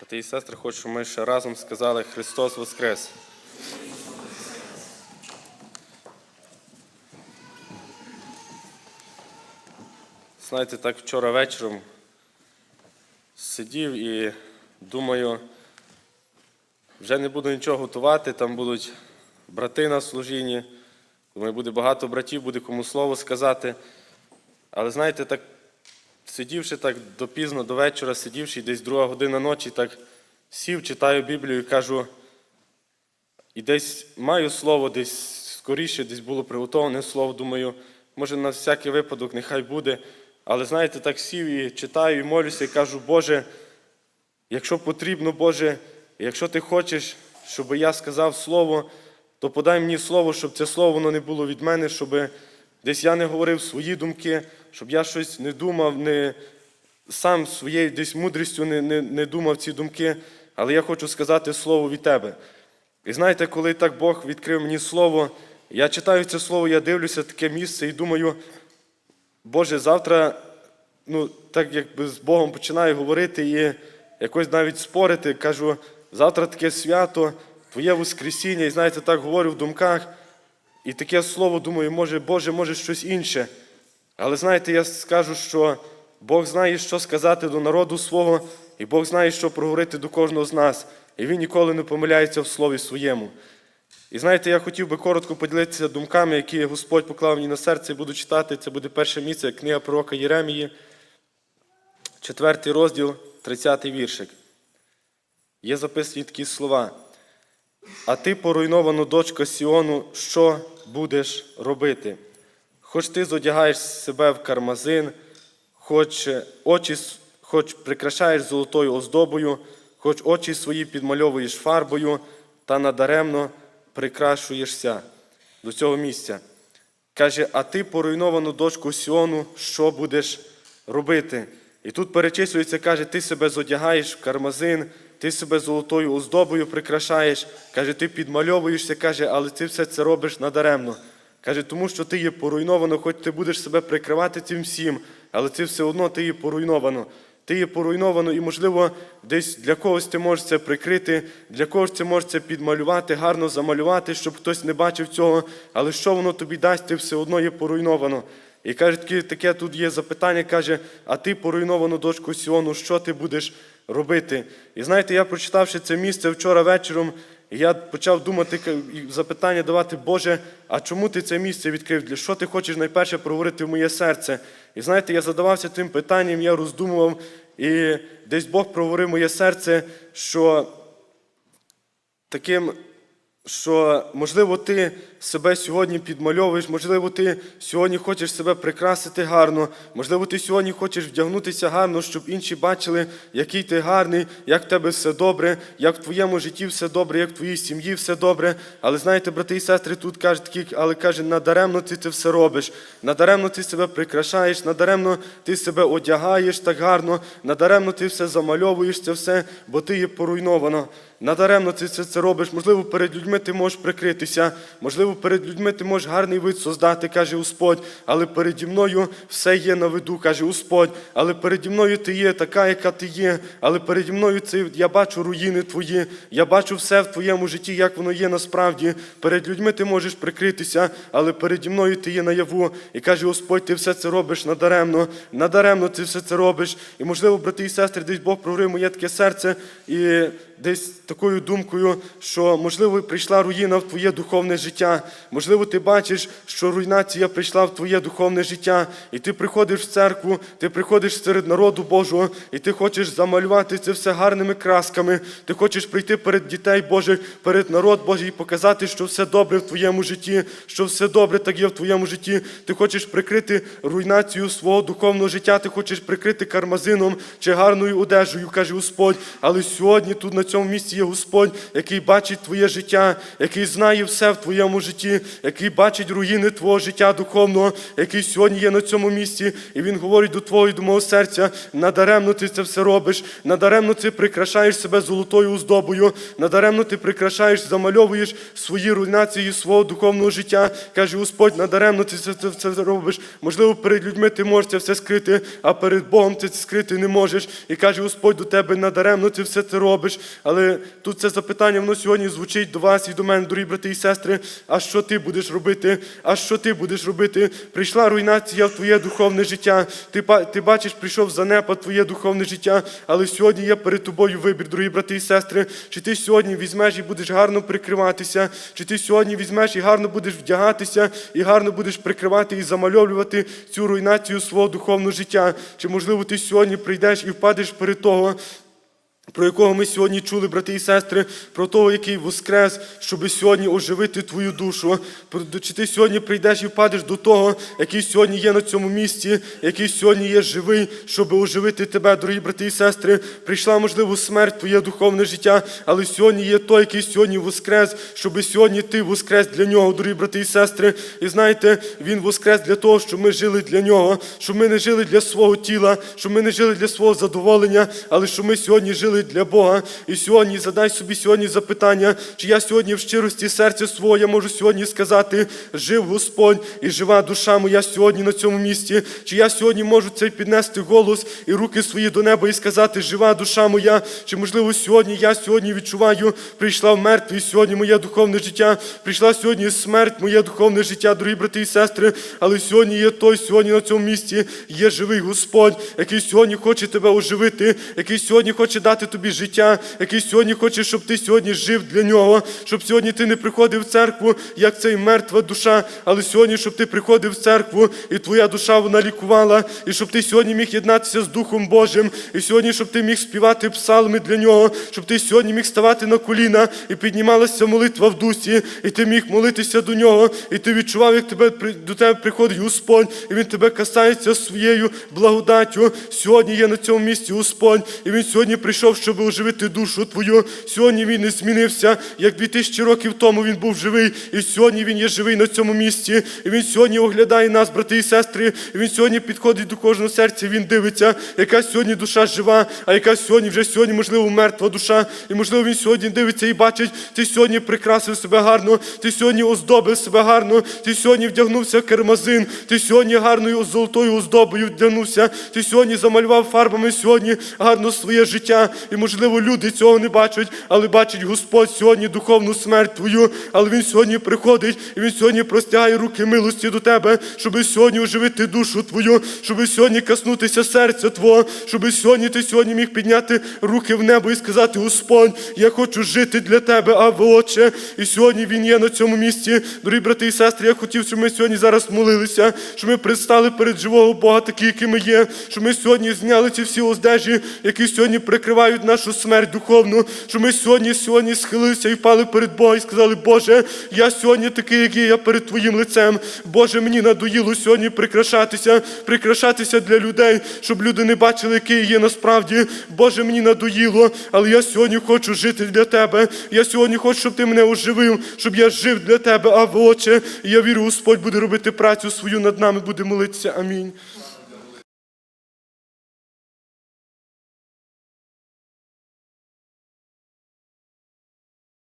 Брати і сестри, хочу, щоб ми ще разом сказали Христос Воскрес. Знаєте, так вчора вечором сидів і думаю, вже не буду нічого готувати, там будуть брати на служінні. Думаю, буде багато братів, буде кому слово сказати. Але знаєте, так сидівши так допізно до вечора, сидівши десь друга година ночі, так сів, читаю Біблію і кажу, і десь маю слово, десь скоріше, десь було приготовлене слово, думаю, може на всякий випадок нехай буде. Але знаєте, так сів і читаю, і молюся, і кажу, Боже, якщо потрібно, Боже, якщо ти хочеш, щоб я сказав слово, то подай мені слово, щоб це слово воно не було від мене, щоб десь я не говорив свої думки, щоб я щось не думав, не сам своєю десь мудрістю не, не, не думав ці думки, але я хочу сказати слово від тебе. І знаєте, коли так Бог відкрив мені слово, я читаю це слово, я дивлюся таке місце і думаю, Боже, завтра, ну, так якби з Богом починаю говорити і якось навіть спорити, кажу, завтра таке свято, Твоє Воскресіння, і знаєте, так говорю в думках, і таке слово думаю, може, Боже, може щось інше. Але знаєте, я скажу, що Бог знає, що сказати до народу свого, і Бог знає, що проговорити до кожного з нас. І Він ніколи не помиляється в слові своєму. І знаєте, я хотів би коротко поділитися думками, які Господь поклав мені на серце і буду читати. Це буде перше місце, книга пророка Єремії, четвертий розділ, 30 віршик. Є записані такі слова. А ти, поруйновано дочка Сіону, що будеш робити? Хоч ти зодягаєш себе в кармазин, хоч очі, хоч прикрашаєш золотою оздобою, хоч очі свої підмальовуєш фарбою, та надаремно прикрашуєшся до цього місця. Каже, а ти поруйновану дочку Сіону, що будеш робити? І тут перечислюється, каже, ти себе зодягаєш в кармазин, ти себе золотою оздобою прикрашаєш, каже, ти підмальовуєшся, каже, але ти все це робиш надаремно. Каже, тому що ти є поруйновано, хоч ти будеш себе прикривати цим всім, але це все одно ти є поруйновано. Ти є поруйновано, і, можливо, десь для когось ти можеш це прикрити, для когось ти можеш це підмалювати, гарно замалювати, щоб хтось не бачив цього, але що воно тобі дасть, ти все одно є поруйновано. І каже, таке, тут є запитання, каже, а ти поруйновану дочку Сіону, що ти будеш робити? І знаєте, я прочитавши це місце вчора вечором, я почав думати і запитання давати, Боже, а чому ти це місце відкрив? Що ти хочеш найперше проговорити в моє серце? І знаєте, я задавався тим питанням, я роздумував, і десь Бог проговорив моє серце, що таким, що можливо ти себе сьогодні підмальовуєш, можливо, ти сьогодні хочеш себе прикрасити гарно, можливо, ти сьогодні хочеш вдягнутися гарно, щоб інші бачили, який ти гарний, як в тебе все добре, як в твоєму житті все добре, як в твоїй сім'ї все добре. Але знаєте, брати і сестри, тут кажуть такі, але каже, надаремно ти це все робиш, надаремно ти себе прикрашаєш, надаремно ти себе одягаєш так гарно, надаремно ти все замальовуєш це все, бо ти є поруйновано. Надаремно ти це, це робиш. Можливо, перед людьми ти можеш прикритися, можливо, перед людьми ти можеш гарний вид создати, каже Господь, але переді мною все є на виду, каже Господь, але переді мною ти є така, яка ти є, але переді мною це я бачу руїни твої, я бачу все в твоєму житті, як воно є насправді. Перед людьми ти можеш прикритися, але переді мною ти є наяву. І каже Господь, ти все це робиш надаремно, надаремно ти все це робиш. І можливо, брати і сестри, десь Бог прорив моє таке серце і десь такою думкою, що можливо прийшла руїна в твоє духовне життя. Можливо, ти бачиш, що руйнація прийшла в твоє духовне життя, і ти приходиш в церкву, ти приходиш серед народу Божого, і ти хочеш замалювати це все гарними красками. Ти хочеш прийти перед дітей Божих, перед народ Божий і показати, що все добре в твоєму житті, що все добре так є в твоєму житті. Ти хочеш прикрити руйнацію свого духовного життя, ти хочеш прикрити кармазином чи гарною одежею, каже Господь. Але сьогодні тут на цьому місці є Господь, який бачить твоє життя, який знає все в твоєму житті, який бачить руїни твого життя духовного, який сьогодні є на цьому місці, і він говорить до твого і до мого серця: надаремно ти це все робиш, надаремно ти прикрашаєш себе золотою оздобою, надаремно ти прикрашаєш, замальовуєш свої руйнації свого духовного життя. Каже Господь, надаремно ти це, це робиш. Можливо, перед людьми ти можеш це все скрити, а перед Богом ти це скрити не можеш. І каже Господь до тебе, надаремно ти все це робиш. Але тут це запитання, воно сьогодні звучить до вас і до мене, дорогі брати і сестри. А що ти будеш робити? А що ти будеш робити? Прийшла руйнація в твоє духовне життя. Ти, ти бачиш, прийшов занепад твоє духовне життя, але сьогодні є перед тобою вибір, дорогі брати і сестри. Чи ти сьогодні візьмеш і будеш гарно прикриватися, чи ти сьогодні візьмеш і гарно будеш вдягатися, і гарно будеш прикривати і замальовувати цю руйнацію свого духовного життя? Чи можливо ти сьогодні прийдеш і впадеш перед того? Про якого ми сьогодні чули, брати і сестри, про того, який воскрес, щоби сьогодні оживити твою душу. Чи ти сьогодні прийдеш і впадеш до того, який сьогодні є на цьому місці, який сьогодні є живий, щоби оживити тебе, дорогі брати і сестри. Прийшла, можливо, смерть, твоє духовне життя, але сьогодні є той, який сьогодні воскрес, щоби сьогодні ти воскрес для нього, дорогі брати і сестри. І знаєте, він воскрес для того, щоб ми жили для нього, щоб ми не жили для свого тіла, щоб ми не жили для свого задоволення, але щоб ми сьогодні жили для Бога. І сьогодні задай собі сьогодні запитання, чи я сьогодні в щирості серця свого я можу сьогодні сказати, жив Господь і жива душа моя сьогодні на цьому місці. Чи я сьогодні можу цей піднести голос і руки свої до неба і сказати, жива душа моя, чи можливо сьогодні я сьогодні відчуваю, прийшла в мертві сьогодні моє духовне життя, прийшла сьогодні смерть, моє духовне життя, дорогі брати і сестри, але сьогодні є той, сьогодні на цьому місці є живий Господь, який сьогодні хоче тебе оживити, який сьогодні хоче дати тобі життя, який сьогодні хоче, щоб ти сьогодні жив для нього, щоб сьогодні ти не приходив в церкву, як цей мертва душа, але сьогодні, щоб ти приходив в церкву, і твоя душа вона лікувала, і щоб ти сьогодні міг єднатися з Духом Божим, і сьогодні, щоб ти міг співати псалми для нього, щоб ти сьогодні міг ставати на коліна і піднімалася молитва в дусі, і ти міг молитися до нього, і ти відчував, як тебе до тебе приходить Господь, і він тебе касається своєю благодаттю. Сьогодні є на цьому місці Господь, і він сьогодні прийшов, щоб оживити душу твою. Сьогодні він не змінився, як 2000 років тому він був живий, і сьогодні він є живий на цьому місці. І він сьогодні оглядає нас, брати і сестри. І він сьогодні підходить до кожного серця. Він дивиться, яка сьогодні душа жива, а яка сьогодні вже сьогодні, можливо, мертва душа. І можливо, він сьогодні дивиться і бачить, ти сьогодні прикрасив себе гарно, ти сьогодні оздобив себе гарно, ти сьогодні вдягнувся в кермазин, ти сьогодні гарною золотою оздобою вдягнувся, ти сьогодні замалював фарбами сьогодні гарно своє життя. І можливо, люди цього не бачать, але бачить Господь сьогодні духовну смерть твою. Але він сьогодні приходить і він сьогодні простягає руки милості до тебе, щоб сьогодні оживити душу твою, щоб сьогодні коснутися серця твого, щоб сьогодні ти сьогодні міг підняти руки в небо і сказати: Господь, я хочу жити для тебе, а Отче. І сьогодні він є на цьому місці. Дорогі брати і сестри, я хотів, щоб ми сьогодні зараз молилися, щоб ми предстали перед живого Бога, такі, які ми є, щоб ми сьогодні зняли ці всі оздежі, які сьогодні прикривають нашу смерть духовну, щоб ми сьогодні сьогодні схилилися і впали перед Бога і сказали, Боже, я сьогодні такий, який я перед Твоїм лицем. Боже, мені надоїло сьогодні прикрашатися, прикрашатися для людей, щоб люди не бачили, який є насправді. Боже, мені надоїло, але я сьогодні хочу жити для Тебе. Я сьогодні хочу, щоб Ти мене оживив, щоб я жив для Тебе, а Отче. І я вірю, Господь буде робити працю свою над нами, буде молитися. Амінь.